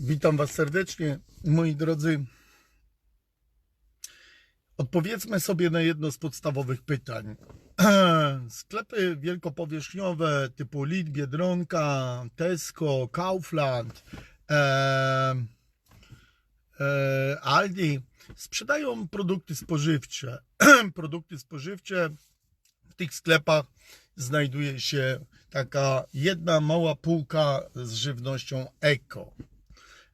Witam Was serdecznie, moi drodzy. Odpowiedzmy sobie na jedno z podstawowych pytań. Sklepy wielkopowierzchniowe typu Lidl, Biedronka, Tesco, Kaufland, e, e, Aldi sprzedają produkty spożywcze. produkty spożywcze w tych sklepach znajduje się taka jedna mała półka z żywnością eko.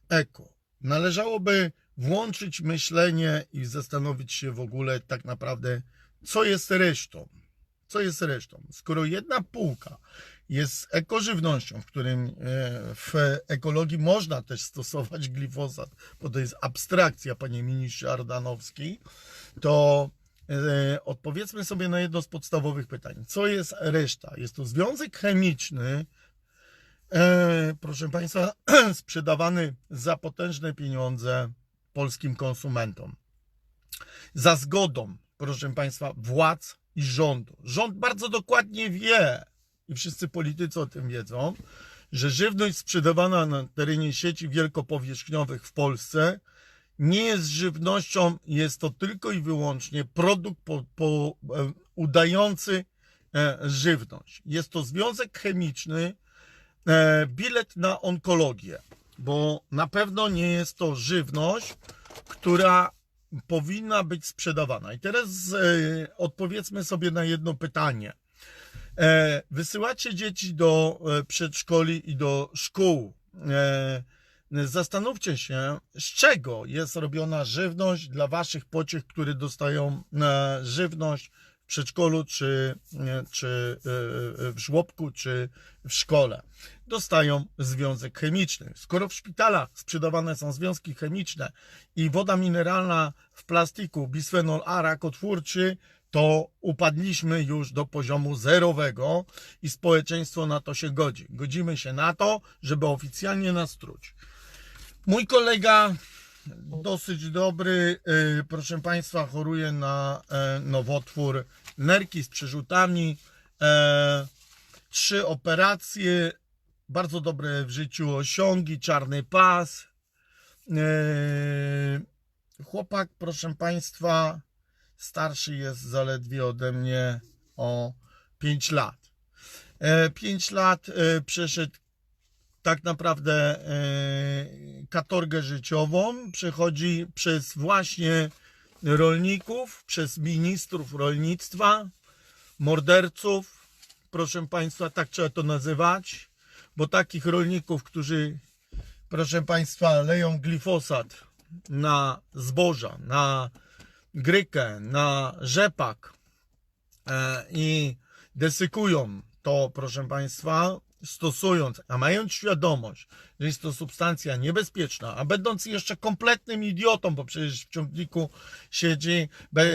Eko. Należałoby włączyć myślenie i zastanowić się w ogóle tak naprawdę, co jest resztą. Co jest resztą? Skoro jedna półka jest ekożywnością, w którym e, w ekologii można też stosować glifosat, bo to jest abstrakcja, panie ministrze Ardanowski, to e, odpowiedzmy sobie na jedno z podstawowych pytań. Co jest reszta? Jest to związek chemiczny, proszę Państwa, sprzedawany za potężne pieniądze polskim konsumentom. Za zgodą, proszę Państwa, władz i rządu. Rząd bardzo dokładnie wie, i wszyscy politycy o tym wiedzą, że żywność sprzedawana na terenie sieci wielkopowierzchniowych w Polsce nie jest żywnością, jest to tylko i wyłącznie produkt po, po, e, udający e, żywność. Jest to związek chemiczny, e, bilet na onkologię, bo na pewno nie jest to żywność, która powinna być sprzedawana. I teraz e, odpowiedzmy sobie na jedno pytanie. E, wysyłacie dzieci do e, przedszkoli i do szkół. E, zastanówcie się, z czego jest robiona żywność dla waszych pociech, które dostają e, żywność przedszkolu, czy, e, czy e, w żłobku, czy w szkole. Dostają związek chemiczny. Skoro w szpitalach sprzedawane są związki chemiczne i woda mineralna w plastiku, bisfenol A, rakotwórczy, to upadliśmy już do poziomu zerowego i społeczeństwo na to się godzi. Godzimy się na to, żeby oficjalnie nas truć. Mój kolega, dosyć dobry, y, proszę Państwa, choruje na e, nowotwór nerki z przerzutami. E, Trzy operacje, bardzo dobre w życiu osiągi, czarny pas. E, Chłopak, proszę Państwa, starszy jest zaledwie ode mnie o 5 lat. 5 lat e, przeszedł tak naprawdę e, katorgę życiową, przechodzi przez właśnie rolników, przez ministrów rolnictwa, morderców, proszę Państwa, tak trzeba to nazywać, bo takich rolników, którzy, proszę Państwa, leją glifosat na zboża, na grykę, na rzepak e, i desykują to, proszę Państwa, stosując, a mając świadomość, że jest to substancja niebezpieczna, a będąc jeszcze kompletnym idiotą, bo przecież w ciągniku siedzi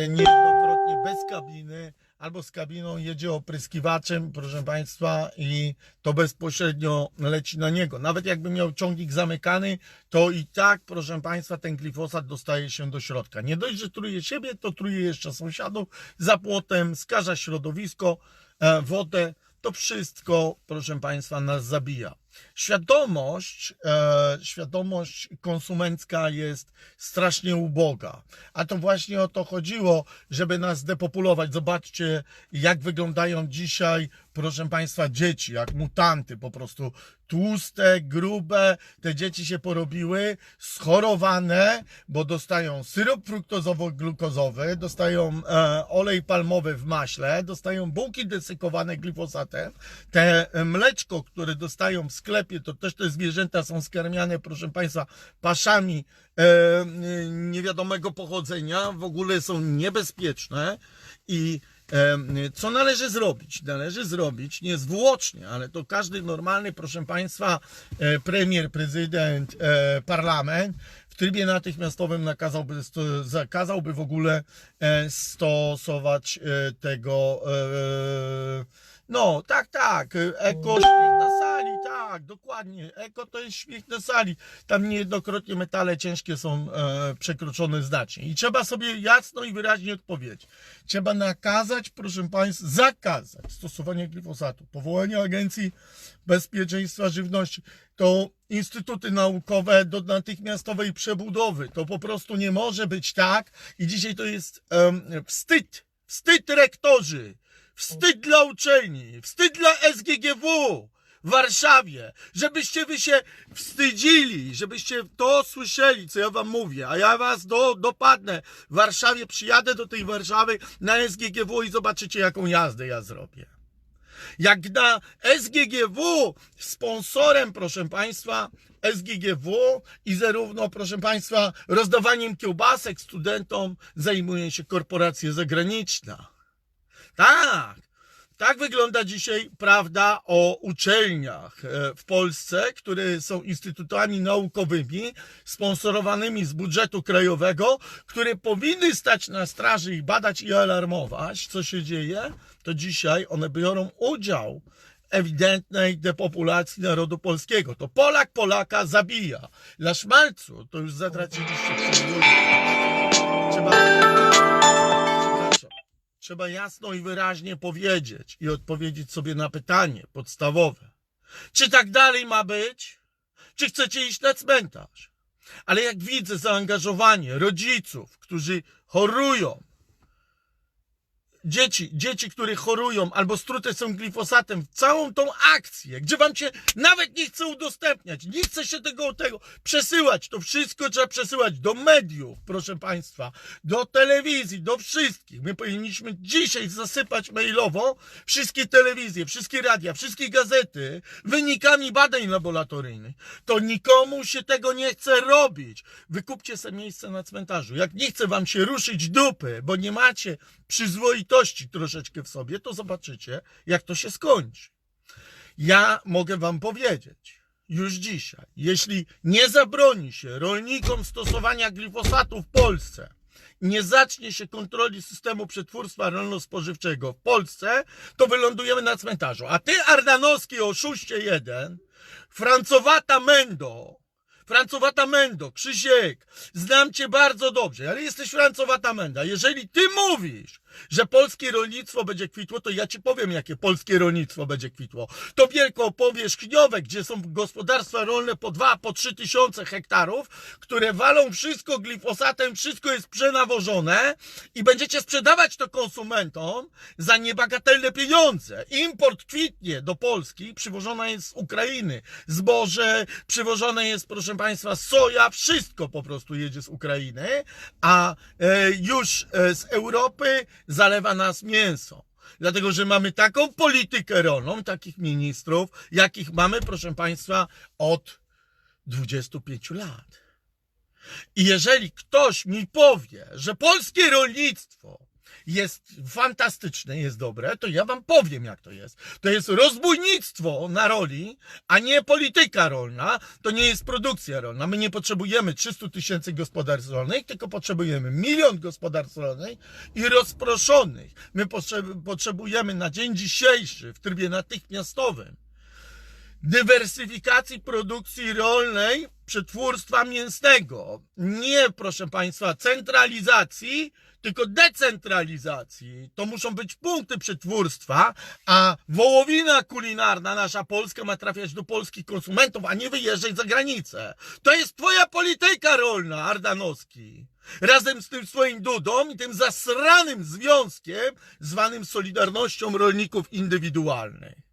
niejednokrotnie bez kabiny, albo z kabiną jedzie opryskiwaczem, proszę Państwa, i to bezpośrednio leci na niego. Nawet jakby miał ciągnik zamykany, to i tak, proszę Państwa, ten glifosat dostaje się do środka. Nie dość, że truje siebie, to truje jeszcze sąsiadów za płotem, skaża środowisko, e, wodę. To wszystko, proszę Państwa, nas zabija. Świadomość, e, świadomość konsumencka jest strasznie uboga. A to właśnie o to chodziło, żeby nas depopulować. Zobaczcie, jak wyglądają dzisiaj, proszę Państwa, dzieci, jak mutanty, po prostu tłuste, grube. Te dzieci się porobiły, schorowane, bo dostają syrop fruktozowo-glukozowy, dostają e, olej palmowy w maśle, dostają bułki desykowane glifosatem. Te e, mleczko, które dostają w sklepie, to też te zwierzęta są skarmiane, proszę Państwa, paszami e, niewiadomego pochodzenia, w ogóle są niebezpieczne i co należy zrobić? Należy zrobić niezwłocznie, ale to każdy normalny, proszę Państwa, e, premier, prezydent, e, parlament w trybie natychmiastowym nakazałby, zakazałby w ogóle e, stosować tego. No, tak, tak, eko śmiech na sali sali, tak, dokładnie. Eko to jest śmiech na sali. Tam niejednokrotnie metale ciężkie są e, przekroczone znacznie. I trzeba sobie jasno i wyraźnie odpowiedzieć. Trzeba nakazać, proszę Państwa, zakazać stosowania glifosatu. Powołanie Agencji Bezpieczeństwa Żywności. To instytuty naukowe do natychmiastowej przebudowy. To po prostu nie może być tak. I dzisiaj to jest wstyd. Wstyd rektorzy. Wstyd dla uczelni. Wstyd dla SGGW w Warszawie, żebyście wy się wstydzili, żebyście to słyszeli, co ja wam mówię, a ja was do, dopadnę w Warszawie, przyjadę do tej Warszawy na SGGW i zobaczycie, jaką jazdę ja zrobię. Jak na SGGW sponsorem, proszę Państwa, SGGW i zarówno, proszę Państwa, rozdawaniem kiełbasek studentom zajmuje się korporacja zagraniczna. Tak, tak wygląda dzisiaj prawda o uczelniach e, w Polsce, które są instytutami naukowymi sponsorowanymi z budżetu krajowego, które powinny stać na straży i badać i alarmować, co się dzieje, to dzisiaj one biorą udział ewidentnej depopulacji narodu polskiego. To Polak Polaka zabija. Dla szmalcu to już zatraciliście. Trzeba trzeba jasno i wyraźnie powiedzieć i odpowiedzieć sobie na pytanie podstawowe. Czy tak dalej ma być? Czy chcecie iść na cmentarz? Ale jak widzę zaangażowanie rodziców, którzy chorują, dzieci, dzieci, które chorują albo strute są glifosatem w całą tą akcję, gdzie wam się nawet nie chce udostępniać, nie chce się tego, tego przesyłać, to wszystko trzeba przesyłać do mediów, proszę państwa, do telewizji, do wszystkich. My powinniśmy dzisiaj zasypać mailowo wszystkie telewizje, wszystkie radia, wszystkie gazety wynikami badań laboratoryjnych. To nikomu się tego nie chce robić. Wykupcie sobie miejsce na cmentarzu. Jak nie chce wam się ruszyć dupy, bo nie macie przyzwoitości troszeczkę w sobie, to zobaczycie, jak to się skończy. Ja mogę wam powiedzieć już dzisiaj, jeśli nie zabroni się rolnikom stosowania glifosatu w Polsce, nie zacznie się kontroli systemu przetwórstwa rolno-spożywczego w Polsce, to wylądujemy na cmentarzu. A ty, Ardanowski, oszuście jeden, Francowata Mendo, Francowata Mendo, Krzysiek, znam cię bardzo dobrze, ale jesteś Francowata Menda. Jeżeli ty mówisz, że polskie rolnictwo będzie kwitło, to ja ci powiem, jakie polskie rolnictwo będzie kwitło. To wielkopowierzchniowe, gdzie są gospodarstwa rolne po dwa, po trzy tysiące hektarów, które walą wszystko glifosatem, wszystko jest przenawożone i będziecie sprzedawać to konsumentom za niebagatelne pieniądze. Import kwitnie do Polski, przywożona jest z Ukrainy zboże, przywożone jest, proszę Państwa, soja, wszystko po prostu jedzie z Ukrainy, a e, już e, z Europy zalewa nas mięso. Dlatego, że mamy taką politykę rolną, takich ministrów, jakich mamy, proszę Państwa, od 25 lat. I jeżeli ktoś mi powie, że polskie rolnictwo jest fantastyczne, jest dobre, to ja wam powiem, jak to jest. To jest rozbójnictwo na roli, a nie polityka rolna. To nie jest produkcja rolna. My nie potrzebujemy 300 tysięcy gospodarstw rolnych, tylko potrzebujemy milion gospodarstw rolnych i rozproszonych. My potrze- potrzebujemy na dzień dzisiejszy, w trybie natychmiastowym, dywersyfikacji produkcji rolnej, przetwórstwa mięsnego. Nie, proszę Państwa, centralizacji, tylko decentralizacji. To muszą być punkty przetwórstwa, a wołowina kulinarna nasza polska ma trafiać do polskich konsumentów, a nie wyjeżdżać za granicę. To jest Twoja polityka rolna, Ardanowski. Razem z tym swoim Dudą i tym zasranym związkiem zwanym Solidarnością Rolników Indywidualnych.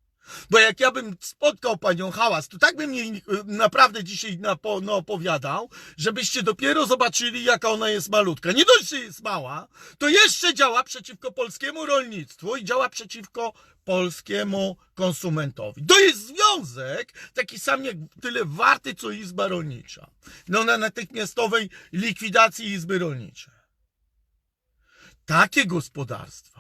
Bo jak ja bym spotkał panią Hałas, to tak bym jej y, naprawdę dzisiaj napo, naopowiadał, żebyście dopiero zobaczyli, jaka ona jest malutka. Nie dość, że jest mała, to jeszcze działa przeciwko polskiemu rolnictwu i działa przeciwko polskiemu konsumentowi. To jest związek taki sam jak tyle warty, co Izba Rolnicza. No na natychmiastowej likwidacji Izby Rolniczej. Takie gospodarstwa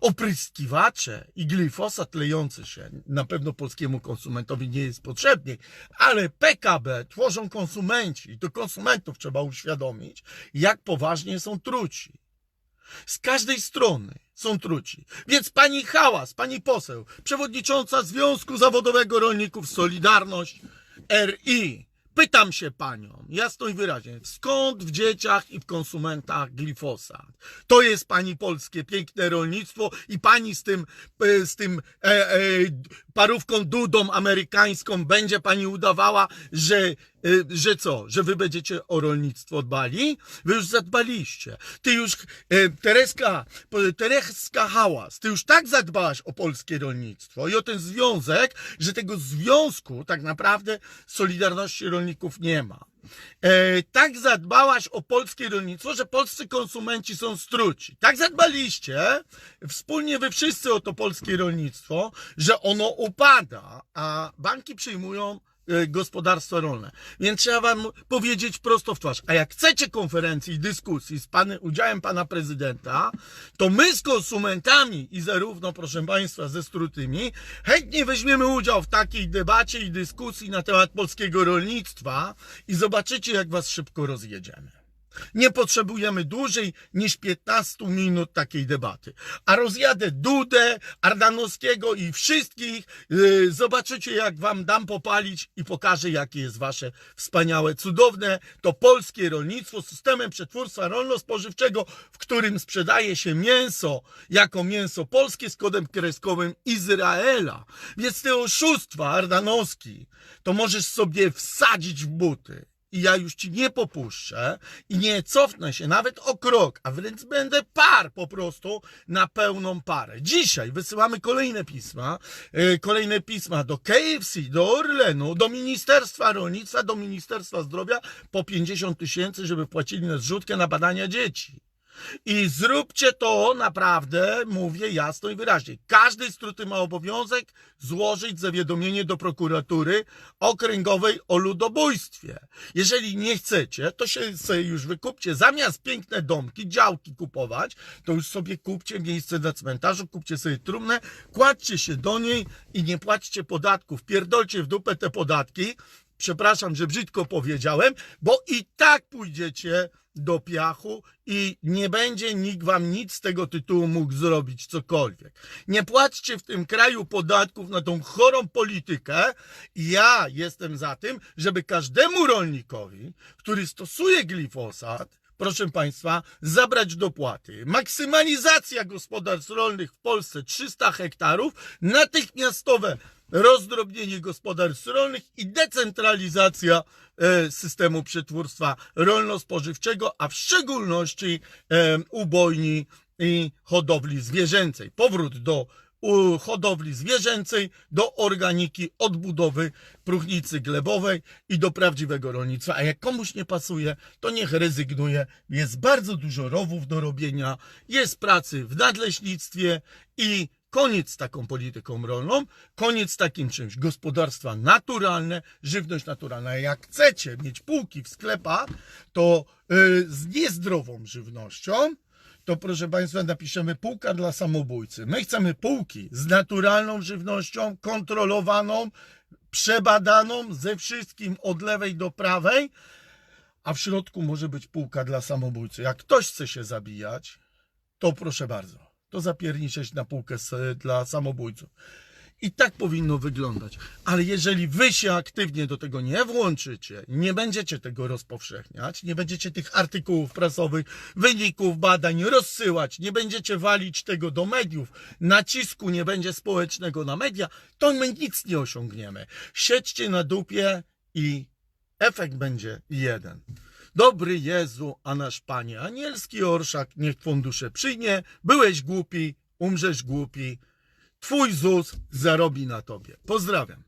opryskiwacze i glifosat lejący się na pewno polskiemu konsumentowi nie jest potrzebny, ale PKB tworzą konsumenci i to konsumentów trzeba uświadomić, jak poważnie są truci. Z każdej strony są truci. Więc pani Hałas, pani poseł, przewodnicząca Związku Zawodowego Rolników Solidarność RI, pytam się panią, jasno i wyraźnie, skąd w dzieciach i w konsumentach glifosat? To jest pani polskie piękne rolnictwo i pani z tym, e, z tym e, e, parówką dudą amerykańską będzie pani udawała, że, że co, że wy będziecie o rolnictwo dbali? Wy już zadbaliście. Ty już, e, Tereska, Tereska Hałas, ty już tak zadbałaś o polskie rolnictwo i o ten związek, że tego związku tak naprawdę Solidarności Rolników nie ma. E, tak zadbałaś o polskie rolnictwo, że polscy konsumenci są struci. Tak zadbaliście, wspólnie wy wszyscy o to polskie rolnictwo, że ono upada, a banki przyjmują e, gospodarstwa rolne. Więc trzeba wam powiedzieć prosto w twarz. A jak chcecie konferencji i dyskusji z panem, udziałem pana prezydenta, to my z konsumentami i zarówno, proszę państwa, ze strutymi, chętnie weźmiemy udział w takiej debacie i dyskusji na temat polskiego rolnictwa i zobaczycie, jak was szybko rozjedziemy. Nie potrzebujemy dłużej niż 15 minut takiej debaty. A rozjadę Dudę, Ardanowskiego i wszystkich. Yy, zobaczycie, jak wam dam popalić i pokażę, jakie jest wasze wspaniałe, cudowne to polskie rolnictwo systemem przetwórstwa rolno-spożywczego, w którym sprzedaje się mięso jako mięso polskie z kodem kreskowym Izraela. Więc te oszustwa, Ardanowski, to możesz sobie wsadzić w buty i ja już ci nie popuszczę i nie cofnę się nawet o krok, a wręcz będę par po prostu na pełną parę. Dzisiaj wysyłamy kolejne pisma, e, kolejne pisma do KFC, do Orlenu, do Ministerstwa Rolnictwa, do Ministerstwa Zdrowia po 50 tysięcy, żeby płacili na zrzutkę na badania dzieci. I zróbcie to naprawdę, mówię jasno i wyraźnie. Każdy z truty ma obowiązek złożyć zawiadomienie do prokuratury okręgowej o ludobójstwie. Jeżeli nie chcecie, to się sobie już wykupcie. Zamiast piękne domki, działki kupować, to już sobie kupcie miejsce na cmentarzu, kupcie sobie trumnę, kładźcie się do niej i nie płaćcie podatków. Pierdolcie w dupę te podatki. Przepraszam, że brzydko powiedziałem, bo i tak pójdziecie do piachu i nie będzie nikt wam nic z tego tytułu mógł zrobić, cokolwiek. Nie płaćcie w tym kraju podatków na tą chorą politykę. Ja jestem za tym, żeby każdemu rolnikowi, który stosuje glifosat, proszę Państwa, zabrać dopłaty. Maksymalizacja gospodarstw rolnych w Polsce 300 hektarów, natychmiastowe rozdrobnienie gospodarstw rolnych i decentralizacja e, systemu przetwórstwa rolno-spożywczego, a w szczególności e, ubojni i hodowli zwierzęcej. Powrót do hodowli zwierzęcej, do organiki, odbudowy próchnicy glebowej i do prawdziwego rolnictwa. A jak komuś nie pasuje, to niech rezygnuje. Jest bardzo dużo rowów do robienia, jest pracy w nadleśnictwie i koniec z taką polityką rolną, koniec z takim czymś. Gospodarstwa naturalne, żywność naturalna. Jak chcecie mieć półki w sklepach, to y, z niezdrową żywnością, to proszę Państwa napiszemy półka dla samobójcy. My chcemy półki z naturalną żywnością, kontrolowaną, przebadaną ze wszystkim od lewej do prawej, a w środku może być półka dla samobójcy. Jak ktoś chce się zabijać, to proszę bardzo, to zapierniczeć na półkę dla samobójców. I tak powinno wyglądać. Ale jeżeli wy się aktywnie do tego nie włączycie, nie będziecie tego rozpowszechniać, nie będziecie tych artykułów prasowych, wyników badań rozsyłać, nie będziecie walić tego do mediów, nacisku nie będzie społecznego na media, to my nic nie osiągniemy. Siedźcie na dupie i efekt będzie jeden. Dobry Jezu, a nasz Panie anielski orszak, niech Twą duszę przyjmie. Byłeś głupi, umrzesz głupi. Twój ZUS zarobi na Tobie. Pozdrawiam.